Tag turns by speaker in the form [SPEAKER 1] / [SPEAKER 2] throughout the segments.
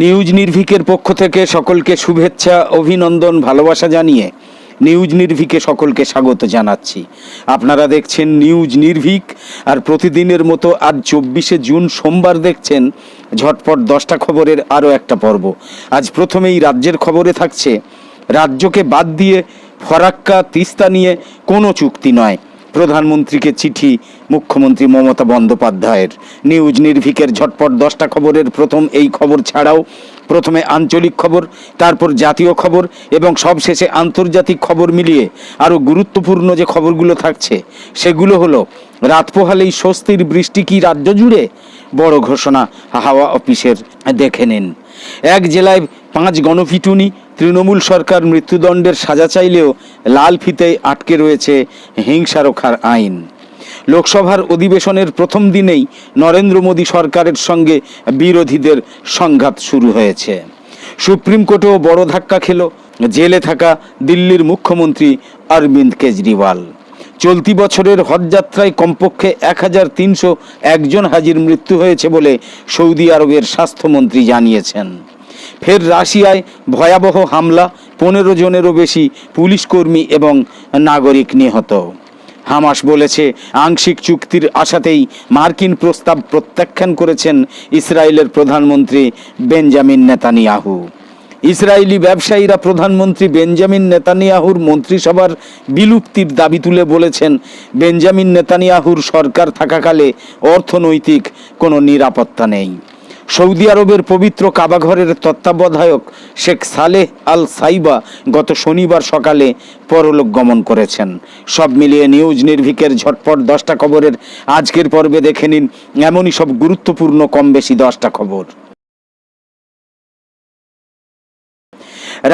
[SPEAKER 1] news নির্ভিকের পক্ষ থেকে সকলকে শুভেচ্ছা অভিনন্দন ভালোবাসা জানিয়ে নিউজ নির্ভিকে সকলকে স্বাগত জানাচ্ছি আপনারা দেখছেন নিউজ নির্ভিক আর প্রতিদিনের মতো আজ চব্বিশে জুন সোমবার দেখছেন ঝটপট দশটা খবরের আরও একটা পর্ব আজ প্রথমেই রাজ্যের খবরে থাকছে রাজ্যকে বাদ দিয়ে ফরাক্কা তিস্তা নিয়ে কোনো চুক্তি নয় প্রধানমন্ত্রীকে চিঠি মুখ্যমন্ত্রী মমতা বন্দ্যোপাধ্যায়ের নিউজ নির্ভিকের ঝটপট দশটা খবরের প্রথম এই খবর ছাড়াও প্রথমে আঞ্চলিক খবর তারপর জাতীয় খবর এবং সবশেষে আন্তর্জাতিক খবর মিলিয়ে আরও গুরুত্বপূর্ণ যে খবরগুলো থাকছে সেগুলো হলো রাত পোহালেই স্বস্তির বৃষ্টি কি রাজ্য জুড়ে বড় ঘোষণা হাওয়া অফিসের দেখে নিন এক জেলায় পাঁচ গণপিটুনি তৃণমূল সরকার মৃত্যুদণ্ডের সাজা চাইলেও লাল ফিতেই আটকে রয়েছে হিংসা রক্ষার আইন লোকসভার অধিবেশনের প্রথম দিনেই নরেন্দ্র মোদী সরকারের সঙ্গে বিরোধীদের সংঘাত শুরু হয়েছে সুপ্রিম কোর্টেও বড় ধাক্কা খেল জেলে থাকা দিল্লির মুখ্যমন্ত্রী অরবিন্দ কেজরিওয়াল চলতি বছরের হজযাত্রায় কমপক্ষে এক হাজার তিনশো একজন হাজির মৃত্যু হয়েছে বলে সৌদি আরবের স্বাস্থ্যমন্ত্রী জানিয়েছেন ফের রাশিয়ায় ভয়াবহ হামলা পনেরো জনেরও বেশি পুলিশ কর্মী এবং নাগরিক নিহত হামাস বলেছে আংশিক চুক্তির আশাতেই মার্কিন প্রস্তাব প্রত্যাখ্যান করেছেন ইসরায়েলের প্রধানমন্ত্রী বেঞ্জামিন নেতানিয়াহু ইসরায়েলি ব্যবসায়ীরা প্রধানমন্ত্রী বেঞ্জামিন নেতানিয়াহুর মন্ত্রিসভার বিলুপ্তির দাবি তুলে বলেছেন বেঞ্জামিন নেতানিয়াহুর সরকার থাকাকালে অর্থনৈতিক কোনো নিরাপত্তা নেই সৌদি আরবের পবিত্র কাবাঘরের তত্ত্বাবধায়ক শেখ সালেহ আল সাইবা গত শনিবার সকালে পরলোক গমন করেছেন সব মিলিয়ে নিউজ নির্ভিকের ঝটপট দশটা খবরের আজকের পর্বে দেখে নিন এমনই সব গুরুত্বপূর্ণ কম বেশি দশটা খবর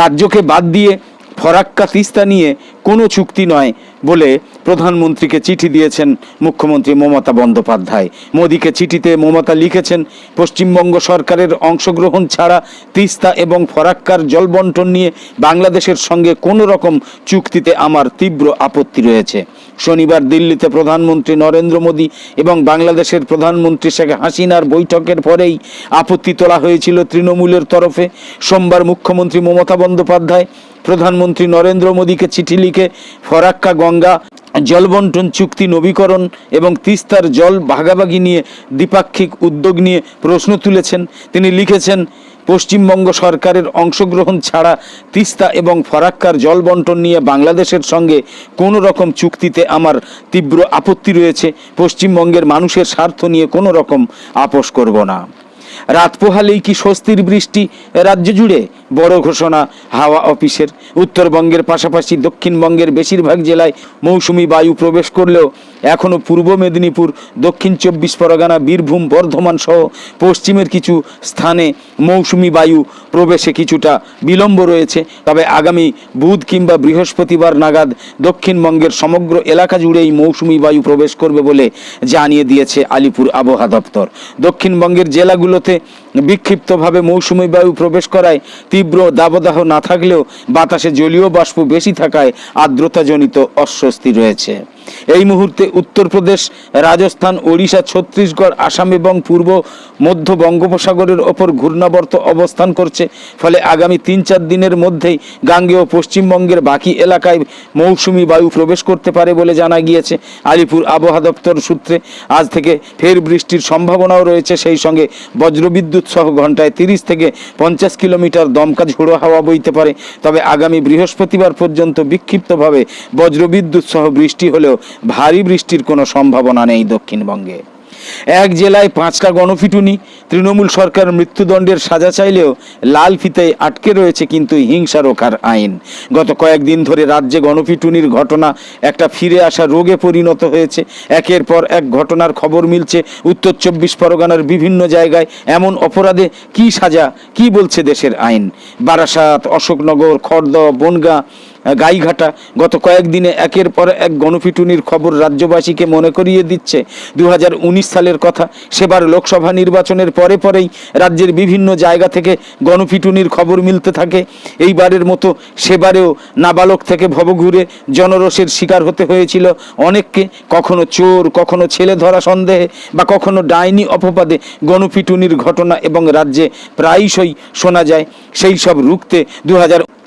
[SPEAKER 1] রাজ্যকে বাদ দিয়ে ফরাক্কা তিস্তা নিয়ে কোনো চুক্তি নয় বলে প্রধানমন্ত্রীকে চিঠি দিয়েছেন মুখ্যমন্ত্রী মমতা বন্দ্যোপাধ্যায় মোদীকে চিঠিতে মমতা লিখেছেন পশ্চিমবঙ্গ সরকারের অংশগ্রহণ ছাড়া তিস্তা এবং ফরাক্কার জল বন্টন নিয়ে বাংলাদেশের সঙ্গে কোনো রকম চুক্তিতে আমার তীব্র আপত্তি রয়েছে শনিবার দিল্লিতে প্রধানমন্ত্রী নরেন্দ্র মোদী এবং বাংলাদেশের প্রধানমন্ত্রী শেখ হাসিনার বৈঠকের পরেই আপত্তি তোলা হয়েছিল তৃণমূলের তরফে সোমবার মুখ্যমন্ত্রী মমতা বন্দ্যোপাধ্যায় প্রধানমন্ত্রী নরেন্দ্র মোদীকে চিঠি লিখে ফরাক্কা গঙ্গা জলবন্টন চুক্তি নবীকরণ এবং তিস্তার জল ভাগাভাগি নিয়ে দ্বিপাক্ষিক উদ্যোগ নিয়ে প্রশ্ন তুলেছেন তিনি লিখেছেন পশ্চিমবঙ্গ সরকারের অংশগ্রহণ ছাড়া তিস্তা এবং ফরাক্কার জল বন্টন নিয়ে বাংলাদেশের সঙ্গে কোনো রকম চুক্তিতে আমার তীব্র আপত্তি রয়েছে পশ্চিমবঙ্গের মানুষের স্বার্থ নিয়ে কোনো রকম আপোষ করব না রাত পোহালেই কি স্বস্তির বৃষ্টি রাজ্য জুড়ে বড় ঘোষণা হাওয়া অফিসের উত্তরবঙ্গের পাশাপাশি দক্ষিণবঙ্গের বেশিরভাগ জেলায় মৌসুমি বায়ু প্রবেশ করলেও এখনও পূর্ব মেদিনীপুর দক্ষিণ চব্বিশ পরগনা বীরভূম বর্ধমান সহ পশ্চিমের কিছু স্থানে মৌসুমি বায়ু প্রবেশে কিছুটা বিলম্ব রয়েছে তবে আগামী বুধ কিংবা বৃহস্পতিবার নাগাদ দক্ষিণবঙ্গের সমগ্র এলাকা জুড়েই মৌসুমি বায়ু প্রবেশ করবে বলে জানিয়ে দিয়েছে আলিপুর আবহাওয়া দপ্তর দক্ষিণবঙ্গের জেলাগুলোতে বিক্ষিপ্তভাবে মৌসুমি বায়ু প্রবেশ করায় তীব্র দাবদাহ না থাকলেও বাতাসে জলীয় বাষ্প বেশি থাকায় আর্দ্রতাজনিত অস্বস্তি রয়েছে এই মুহূর্তে উত্তরপ্রদেশ রাজস্থান ওড়িশা ছত্তিশগড় আসাম এবং পূর্ব মধ্য বঙ্গোপসাগরের ওপর ঘূর্ণাবর্ত অবস্থান করছে ফলে আগামী তিন চার দিনের মধ্যেই গাঙ্গেয় পশ্চিমবঙ্গের বাকি এলাকায় মৌসুমি বায়ু প্রবেশ করতে পারে বলে জানা গিয়েছে আলিপুর আবহাওয়া দপ্তর সূত্রে আজ থেকে ফের বৃষ্টির সম্ভাবনাও রয়েছে সেই সঙ্গে বজ্রবিদ্যুৎ সহ ঘন্টায় তিরিশ থেকে পঞ্চাশ কিলোমিটার দমকা ঝোড়ো হাওয়া বইতে পারে তবে আগামী বৃহস্পতিবার পর্যন্ত বিক্ষিপ্তভাবে বজ্রবিদ্যুৎ সহ বৃষ্টি হলেও ভারী বৃষ্টির কোনো সম্ভাবনা নেই দক্ষিণবঙ্গে এক জেলায় পাঁচটা গণপিটুনি তৃণমূল সরকার মৃত্যুদণ্ডের সাজা চাইলেও লাল ফিতায় আটকে রয়েছে কিন্তু হিংসা রোখার আইন গত কয়েকদিন ধরে রাজ্যে গণফিটুনির ঘটনা একটা ফিরে আসা রোগে পরিণত হয়েছে একের পর এক ঘটনার খবর মিলছে উত্তর চব্বিশ পরগনার বিভিন্ন জায়গায় এমন অপরাধে কি সাজা কি বলছে দেশের আইন বারাসাত অশোকনগর খর্দ বনগাঁ গাইঘাটা গত কয়েকদিনে একের পর এক গণপিটুনির খবর রাজ্যবাসীকে মনে করিয়ে দিচ্ছে দু সালের কথা সেবার লোকসভা নির্বাচনের পরে পরেই রাজ্যের বিভিন্ন জায়গা থেকে গণপিটুনির খবর মিলতে থাকে এইবারের মতো সেবারেও নাবালক থেকে ভবঘুরে জনরোষের শিকার হতে হয়েছিল অনেককে কখনো চোর কখনো ছেলে ধরা সন্দেহে বা কখনো ডাইনি অপবাদে গণপিটুনির ঘটনা এবং রাজ্যে প্রায়শই শোনা যায় সেই সব রুখতে দু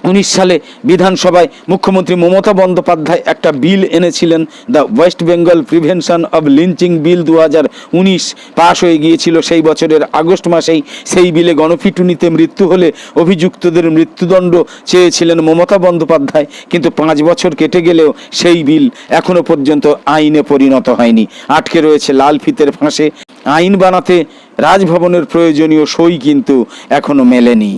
[SPEAKER 1] উনিশ সালে বিধানসভায় মুখ্যমন্ত্রী মমতা বন্দ্যোপাধ্যায় একটা বিল এনেছিলেন the West Bengal prevention of lynching bill দু হাজার উনিশ পাশ হয়ে গিয়েছিল সেই বছরের আগস্ট মাসেই সেই বিলে গণপিটুনিতে মৃত্যু হলে অভিযুক্তদের মৃত্যুদণ্ড চেয়েছিলেন মমতা বন্দ্যোপাধ্যায় কিন্তু পাঁচ বছর কেটে গেলেও সেই বিল এখনও পর্যন্ত আইনে পরিণত হয়নি আটকে রয়েছে লাল ফিতের ফাঁসে আইন বানাতে রাজভবনের প্রয়োজনীয় সই কিন্তু এখনও মেলেনি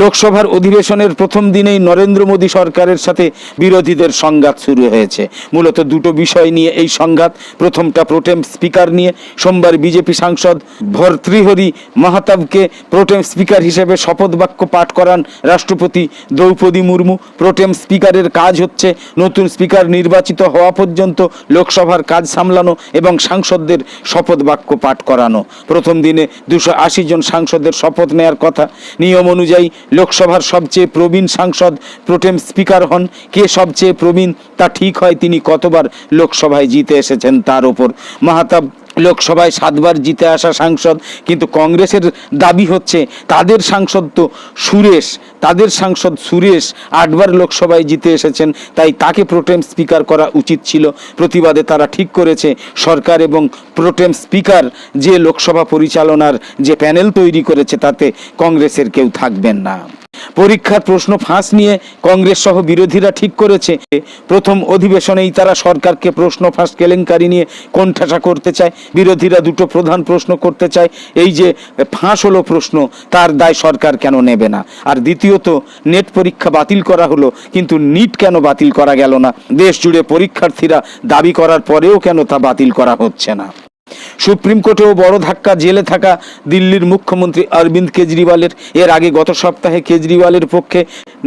[SPEAKER 1] লোকসভার অধিবেশনের প্রথম দিনেই নরেন্দ্র মোদী সরকারের সাথে বিরোধীদের সংঘাত শুরু হয়েছে মূলত দুটো বিষয় নিয়ে এই সংঘাত প্রথমটা প্রোটেম স্পিকার নিয়ে সোমবার বিজেপি সাংসদ ভর্তৃহরি মাহাতাবকে প্রোটেম স্পিকার হিসেবে শপথ বাক্য পাঠ করান রাষ্ট্রপতি দ্রৌপদী মুর্মু প্রোটেম স্পিকারের কাজ হচ্ছে নতুন স্পিকার নির্বাচিত হওয়া পর্যন্ত লোকসভার কাজ সামলানো এবং সাংসদদের শপথ বাক্য পাঠ করানো প্রথম দিনে দুশো জন সাংসদের শপথ নেয়ার কথা নিয়ম অনুযায়ী লোকসভার সবচেয়ে প্রবীণ সাংসদ প্রোটেম স্পিকার হন কে সবচেয়ে প্রবীণ তা ঠিক হয় তিনি কতবার লোকসভায় জিতে এসেছেন তার ওপর মাহাতাব লোকসভায় সাতবার জিতে আসা সাংসদ কিন্তু কংগ্রেসের দাবি হচ্ছে তাদের সাংসদ তো সুরেশ তাদের সাংসদ সুরেশ আটবার লোকসভায় জিতে এসেছেন তাই তাকে প্রোটেম স্পিকার করা উচিত ছিল প্রতিবাদে তারা ঠিক করেছে সরকার এবং প্রোটেম স্পিকার যে লোকসভা পরিচালনার যে প্যানেল তৈরি করেছে তাতে কংগ্রেসের কেউ থাকবেন না পরীক্ষার প্রশ্ন ফাঁস নিয়ে কংগ্রেস সহ বিরোধীরা ঠিক করেছে প্রথম অধিবেশনেই তারা সরকারকে প্রশ্ন ফাঁস কেলেঙ্কারি নিয়ে কণ্ঠাসা করতে চায় বিরোধীরা দুটো প্রধান প্রশ্ন করতে চায় এই যে ফাঁস হলো প্রশ্ন তার দায় সরকার কেন নেবে না আর দ্বিতীয়ত নেট পরীক্ষা বাতিল করা হলো কিন্তু নিট কেন বাতিল করা গেল না দেশ জুড়ে পরীক্ষার্থীরা দাবি করার পরেও কেন তা বাতিল করা হচ্ছে না সুপ্রিম কোর্টেও বড় ধাক্কা জেলে থাকা দিল্লির মুখ্যমন্ত্রী অরবিন্দ কেজরিওয়ালের এর আগে গত সপ্তাহে কেজরিওয়ালের পক্ষে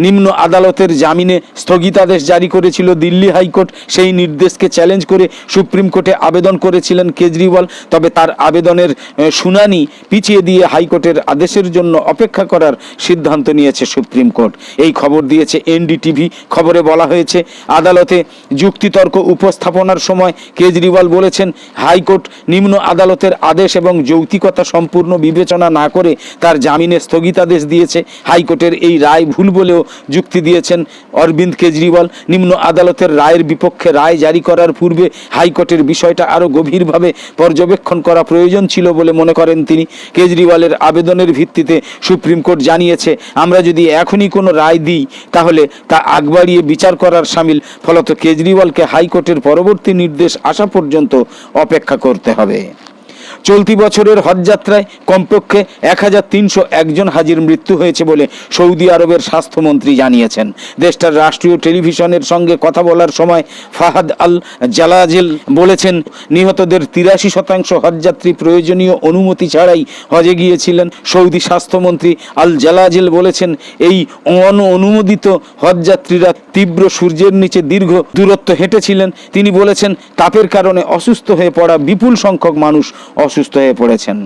[SPEAKER 1] নিম্ন আদালতের জামিনে স্থগিতাদেশ জারি করেছিল দিল্লি হাইকোর্ট সেই নির্দেশকে চ্যালেঞ্জ করে সুপ্রিম কোর্টে আবেদন করেছিলেন কেজরিওয়াল তবে তার আবেদনের শুনানি পিছিয়ে দিয়ে হাইকোর্টের আদেশের জন্য অপেক্ষা করার সিদ্ধান্ত নিয়েছে সুপ্রিম কোর্ট এই খবর দিয়েছে এনডিটিভি খবরে বলা হয়েছে আদালতে যুক্তিতর্ক উপস্থাপনার সময় কেজরিওয়াল বলেছেন হাইকোর্ট নিম্ন আদালতের আদেশ এবং যৌক্তিকতা সম্পূর্ণ বিবেচনা না করে তার জামিনে স্থগিতাদেশ দিয়েছে হাইকোর্টের এই রায় ভুল বলেও যুক্তি দিয়েছেন অরবিন্দ কেজরিওয়াল নিম্ন আদালতের রায়ের বিপক্ষে রায় জারি করার পূর্বে হাইকোর্টের বিষয়টা আরও গভীরভাবে পর্যবেক্ষণ করা প্রয়োজন ছিল বলে মনে করেন তিনি কেজরিওয়ালের আবেদনের ভিত্তিতে সুপ্রিম কোর্ট জানিয়েছে আমরা যদি এখনই কোনো রায় দিই তাহলে তা আগ বাড়িয়ে বিচার করার সামিল ফলত কেজরিওয়ালকে হাইকোর্টের পরবর্তী নির্দেশ আসা পর্যন্ত অপেক্ষা করতে হবে চলতি বছরের হজযাত্রায় কমপক্ষে এক হাজার তিনশো একজন হাজির মৃত্যু হয়েছে বলে সৌদি আরবের স্বাস্থ্যমন্ত্রী জানিয়েছেন দেশটার রাষ্ট্রীয় টেলিভিশনের সঙ্গে কথা বলার সময় ফাহাদ আল জালাজেল বলেছেন নিহতদের তিরাশি শতাংশ হজযাত্রী প্রয়োজনীয় অনুমতি ছাড়াই হজে গিয়েছিলেন সৌদি স্বাস্থ্যমন্ত্রী আল জালাজেল বলেছেন এই অননুমোদিত হজযাত্রীরা তীব্র সূর্যের নিচে দীর্ঘ দূরত্ব হেঁটেছিলেন তিনি বলেছেন তাপের কারণে অসুস্থ হয়ে পড়া বিপুল সংখ্যক মানুষ অসুস্থ হয়ে পড়েছেন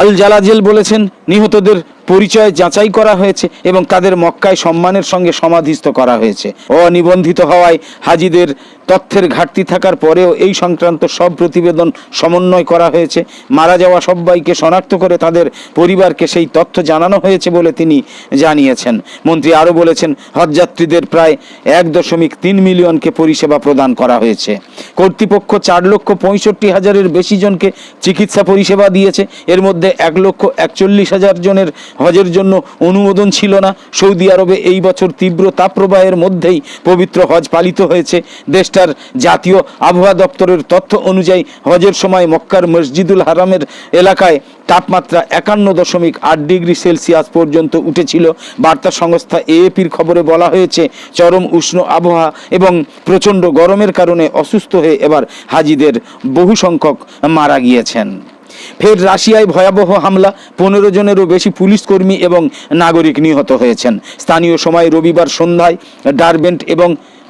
[SPEAKER 1] আল জালাজিল বলেছেন নিহতদের পরিচয় যাচাই করা হয়েছে এবং তাদের মক্কায় সম্মানের সঙ্গে সমাধিস্থ করা হয়েছে অনিবন্ধিত হওয়ায় হাজিদের তথ্যের ঘাটতি থাকার পরেও এই সংক্রান্ত সব প্রতিবেদন সমন্বয় করা হয়েছে মারা যাওয়া সবাইকে শনাক্ত করে তাদের পরিবারকে সেই তথ্য জানানো হয়েছে বলে তিনি জানিয়েছেন মন্ত্রী আরও বলেছেন হজযাত্রীদের প্রায় এক দশমিক তিন মিলিয়নকে পরিষেবা প্রদান করা হয়েছে কর্তৃপক্ষ চার লক্ষ পঁয়ষট্টি হাজারের বেশি জনকে চিকিৎসা পরিষেবা দিয়েছে এর মধ্যে এক লক্ষ একচল্লিশ হাজার জনের হজের জন্য অনুমোদন ছিল না সৌদি আরবে এই বছর তীব্র তাপপ্রবাহের মধ্যেই পবিত্র হজ পালিত হয়েছে দেশটার জাতীয় আবহাওয়া দপ্তরের তথ্য অনুযায়ী হজের সময় মক্কার মসজিদুল হারামের এলাকায় তাপমাত্রা একান্ন দশমিক আট ডিগ্রি সেলসিয়াস পর্যন্ত উঠেছিল বার্তা সংস্থা এএপির খবরে বলা হয়েছে চরম উষ্ণ আবহাওয়া এবং প্রচণ্ড গরমের কারণে অসুস্থ হয়ে এবার হাজিদের বহু সংখ্যক মারা গিয়েছেন ফের রাশিয়ায় ভয়াবহ হামলা পনেরো জনেরও বেশি পুলিশ কর্মী এবং নাগরিক নিহত হয়েছেন স্থানীয় সময় রবিবার সন্ধ্যায় ডারবেন্ট এবং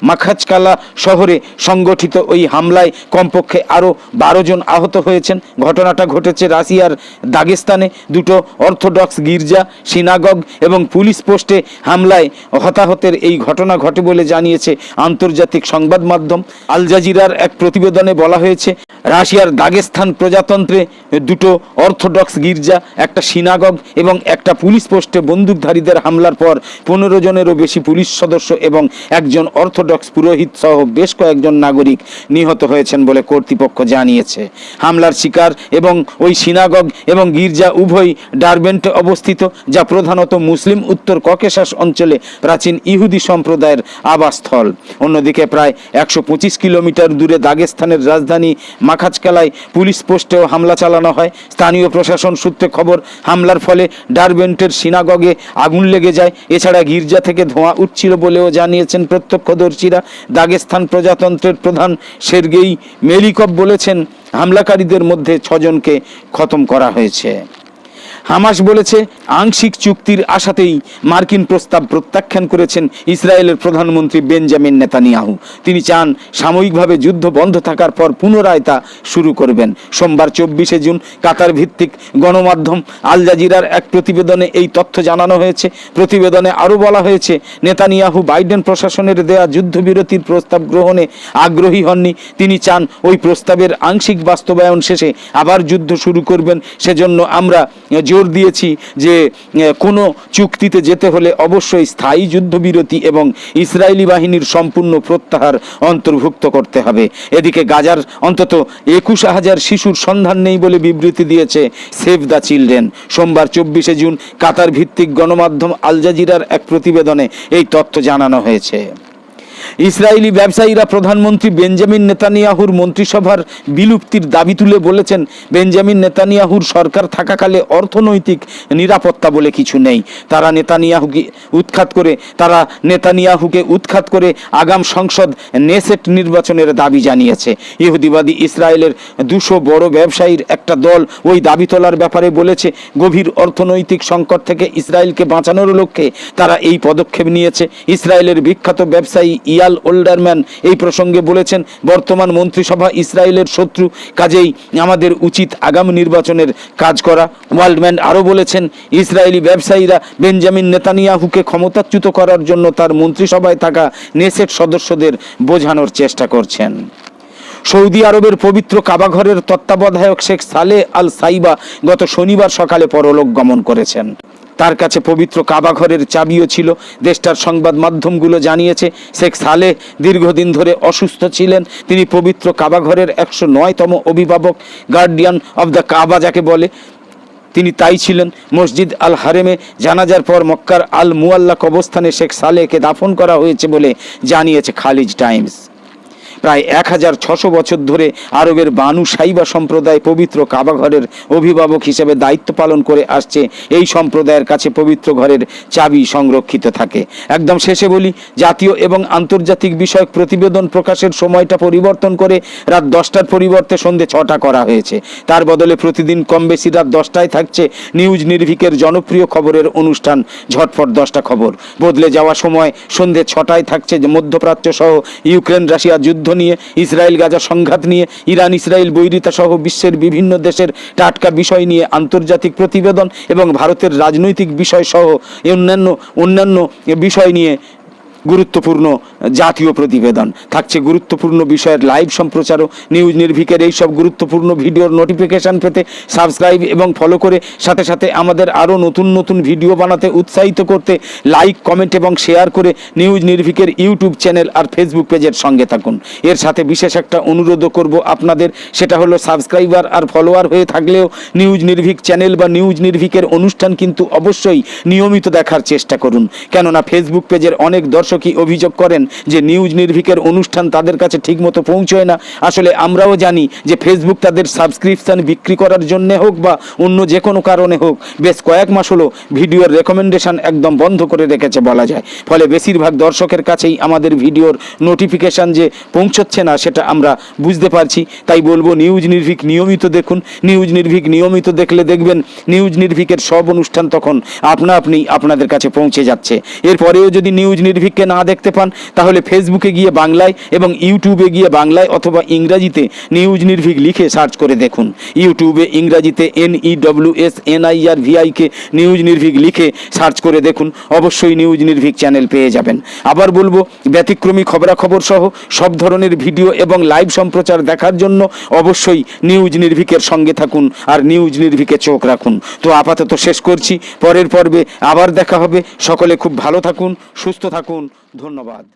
[SPEAKER 1] মাখাজকালা শহরে সংগঠিত ওই হামলায় কমপক্ষে আরও বারো জন আহত হয়েছেন ঘটনাটা ঘটেছে রাশিয়ার দাগেস্তানে দুটো অর্থোডক্স গির্জা সিনাগগ এবং পুলিশ পোস্টে হামলায় হতাহতের এই ঘটনা ঘটে বলে জানিয়েছে আন্তর্জাতিক সংবাদ মাধ্যম আল জাজিরার এক প্রতিবেদনে বলা হয়েছে রাশিয়ার দাগেস্তান প্রজাতন্ত্রে দুটো অর্থোডক্স গির্জা একটা সিনাগগ এবং একটা পুলিশ পোস্টে বন্দুকধারীদের হামলার পর পনেরো জনেরও বেশি পুলিশ সদস্য এবং একজন অর্থ অর্থোডক্স পুরোহিত সহ বেশ কয়েকজন নাগরিক নিহত হয়েছেন বলে কর্তৃপক্ষ জানিয়েছে হামলার শিকার এবং ওই সিনাগগ এবং গির্জা উভয় ডারবেন্টে অবস্থিত যা প্রধানত মুসলিম উত্তর ককেশাস অঞ্চলে প্রাচীন ইহুদি সম্প্রদায়ের আবাসস্থল অন্যদিকে প্রায় একশো কিলোমিটার দূরে দাগেস্তানের রাজধানী মাখাজকালায় পুলিশ পোস্টেও হামলা চালানো হয় স্থানীয় প্রশাসন সূত্রে খবর হামলার ফলে ডারবেন্টের সিনাগগে আগুন লেগে যায় এছাড়া গির্জা থেকে ধোঁয়া উঠছিল বলেও জানিয়েছেন প্রত্যক্ষদর্শী বাংলাদেশিরা দাগেস্তান প্রজাতন্ত্রের প্রধান সের্গেই মেরিকভ বলেছেন হামলাকারীদের মধ্যে ছজনকে খতম করা হয়েছে হামাস বলেছে আংশিক চুক্তির আশাতেই মার্কিন প্রস্তাব প্রত্যাখ্যান করেছেন ইসরায়েলের প্রধানমন্ত্রী বেঞ্জামিন নেতানিয়াহু তিনি চান সাময়িকভাবে যুদ্ধ বন্ধ থাকার পর পুনরায় তা শুরু করবেন সোমবার চব্বিশে জুন কাতার ভিত্তিক গণমাধ্যম আল জাজিরার এক প্রতিবেদনে এই তথ্য জানানো হয়েছে প্রতিবেদনে আরও বলা হয়েছে নেতানিয়াহু বাইডেন প্রশাসনের দেয়া যুদ্ধবিরতির প্রস্তাব গ্রহণে আগ্রহী হননি তিনি চান ওই প্রস্তাবের আংশিক বাস্তবায়ন শেষে আবার যুদ্ধ শুরু করবেন সেজন্য আমরা জো জোর দিয়েছি যে কোনো চুক্তিতে যেতে হলে অবশ্যই স্থায়ী যুদ্ধবিরতি এবং ইসরায়েলি বাহিনীর সম্পূর্ণ প্রত্যাহার অন্তর্ভুক্ত করতে হবে এদিকে গাজার অন্তত একুশ হাজার শিশুর সন্ধান নেই বলে বিবৃতি দিয়েছে সেভ দ্য চিলড্রেন সোমবার চব্বিশে জুন কাতার ভিত্তিক গণমাধ্যম আলজাজিরার এক প্রতিবেদনে এই তথ্য জানানো হয়েছে ইসরায়েলি ব্যবসায়ীরা প্রধানমন্ত্রী বেঞ্জামিন নেতানিয়াহুর মন্ত্রিসভার বিলুপ্তির দাবি তুলে বলেছেন বেঞ্জামিন নেতানিয়াহুর সরকার থাকাকালে অর্থনৈতিক নিরাপত্তা বলে কিছু নেই তারা নেতানিয়াহুকে উৎখাত করে তারা নেতানিয়াহুকে উৎখাত করে আগাম সংসদ নেসেট নির্বাচনের দাবি জানিয়েছে ইহুদিবাদী ইসরায়েলের দুশো বড় ব্যবসায়ীর একটা দল ওই দাবি তোলার ব্যাপারে বলেছে গভীর অর্থনৈতিক সংকট থেকে ইসরায়েলকে বাঁচানোর লক্ষ্যে তারা এই পদক্ষেপ নিয়েছে ইসরায়েলের বিখ্যাত ব্যবসায়ী ইয়াল ওল্ডারম্যান এই প্রসঙ্গে বলেছেন বর্তমান মন্ত্রিসভা ইসরায়েলের শত্রু কাজেই আমাদের উচিত আগাম নির্বাচনের কাজ করা ওয়ার্ল্ডম্যান আরও বলেছেন ইসরায়েলি ব্যবসায়ীরা বেঞ্জামিন নেতানিয়াহুকে ক্ষমতাচ্যুত করার জন্য তার মন্ত্রিসভায় থাকা নেসেট সদস্যদের বোঝানোর চেষ্টা করছেন সৌদি আরবের পবিত্র কাবাঘরের তত্ত্বাবধায়ক শেখ সালে আল সাইবা গত শনিবার সকালে পরলোক গমন করেছেন তার কাছে পবিত্র কাবাঘরের চাবিও ছিল দেশটার সংবাদ মাধ্যমগুলো জানিয়েছে শেখ সালেহ দীর্ঘদিন ধরে অসুস্থ ছিলেন তিনি পবিত্র কাবাঘরের একশো নয়তম অভিভাবক গার্ডিয়ান অব দ্য কাবা যাকে বলে তিনি তাই ছিলেন মসজিদ আল হারেমে জানাজার পর মক্কার আল মুয়াল্লা কবস্থানে শেখ সালেহকে দাফন করা হয়েছে বলে জানিয়েছে খালিজ টাইমস প্রায় এক হাজার ছশো বছর ধরে আরবের বানু সাইবা সম্প্রদায় পবিত্র কাবাঘরের অভিভাবক হিসেবে দায়িত্ব পালন করে আসছে এই সম্প্রদায়ের কাছে পবিত্র ঘরের চাবি সংরক্ষিত থাকে একদম শেষে বলি জাতীয় এবং আন্তর্জাতিক বিষয়ক প্রতিবেদন প্রকাশের সময়টা পরিবর্তন করে রাত দশটার পরিবর্তে সন্ধে ছটা করা হয়েছে তার বদলে প্রতিদিন কম বেশি রাত দশটায় থাকছে নিউজ নির্ভিকের জনপ্রিয় খবরের অনুষ্ঠান ঝটফট দশটা খবর বদলে যাওয়া সময় সন্ধে ছটায় থাকছে মধ্যপ্রাচ্য সহ ইউক্রেন রাশিয়া যুদ্ধ যুদ্ধ নিয়ে ইসরায়েল গাজা সংঘাত নিয়ে ইরান ইসরায়েল বৈরিতা সহ বিশ্বের বিভিন্ন দেশের টাটকা বিষয় নিয়ে আন্তর্জাতিক প্রতিবেদন এবং ভারতের রাজনৈতিক বিষয় সহ অন্যান্য অন্যান্য বিষয় নিয়ে গুরুত্বপূর্ণ জাতীয় প্রতিবেদন থাকছে গুরুত্বপূর্ণ বিষয়ের লাইভ সম্প্রচারও নিউজ নির্ভিকের এই সব গুরুত্বপূর্ণ ভিডিওর নোটিফিকেশান পেতে সাবস্ক্রাইব এবং ফলো করে সাথে সাথে আমাদের আরও নতুন নতুন ভিডিও বানাতে উৎসাহিত করতে লাইক কমেন্ট এবং শেয়ার করে নিউজ নির্ভিকের ইউটিউব চ্যানেল আর ফেসবুক পেজের সঙ্গে থাকুন এর সাথে বিশেষ একটা অনুরোধও করব আপনাদের সেটা হলো সাবস্ক্রাইবার আর ফলোয়ার হয়ে থাকলেও নিউজ নির্ভিক চ্যানেল বা নিউজ নির্ভিকের অনুষ্ঠান কিন্তু অবশ্যই নিয়মিত দেখার চেষ্টা করুন কেননা ফেসবুক পেজের অনেক দর্শক নর্তকী অভিযোগ করেন যে নিউজ নির্ভিকের অনুষ্ঠান তাদের কাছে ঠিকমতো পৌঁছয় না আসলে আমরাও জানি যে ফেসবুক তাদের সাবস্ক্রিপশান বিক্রি করার জন্যে হোক বা অন্য যে কোনো কারণে হোক বেশ কয়েক মাস হলো ভিডিওর রেকমেন্ডেশন একদম বন্ধ করে রেখেছে বলা যায় ফলে বেশিরভাগ দর্শকের কাছেই আমাদের ভিডিওর নোটিফিকেশান যে পৌঁছচ্ছে না সেটা আমরা বুঝতে পারছি তাই বলবো নিউজ নির্ভীক নিয়মিত দেখুন নিউজ নির্ভীক নিয়মিত দেখলে দেখবেন নিউজ নির্ভীকের সব অনুষ্ঠান তখন আপনা আপনি আপনাদের কাছে পৌঁছে যাচ্ছে এরপরেও যদি নিউজ নির্ভীক ফেসবুকে না দেখতে পান তাহলে ফেসবুকে গিয়ে বাংলায় এবং ইউটিউবে গিয়ে বাংলায় অথবা ইংরাজিতে নিউজ নির্ভীক লিখে সার্চ করে দেখুন ইউটিউবে ইংরাজিতে N S NIR VIK news Nirbhik লিখে সার্চ করে দেখুন অবশ্যই নিউজ নির্ভীক চ্যানেল পেয়ে যাবেন আবার বলবো ব্যতিক্রমী খবরাখবর সহ সব ধরনের ভিডিও এবং লাইভ সম্প্রচার দেখার জন্য অবশ্যই নিউজ নির্ভীকের সঙ্গে থাকুন আর নিউজ নির্ভীকে চোখ রাখুন তো আপাতত শেষ করছি পরের পর্বে আবার দেখা হবে সকলে খুব ভালো থাকুন সুস্থ থাকুন ধন্যবাদ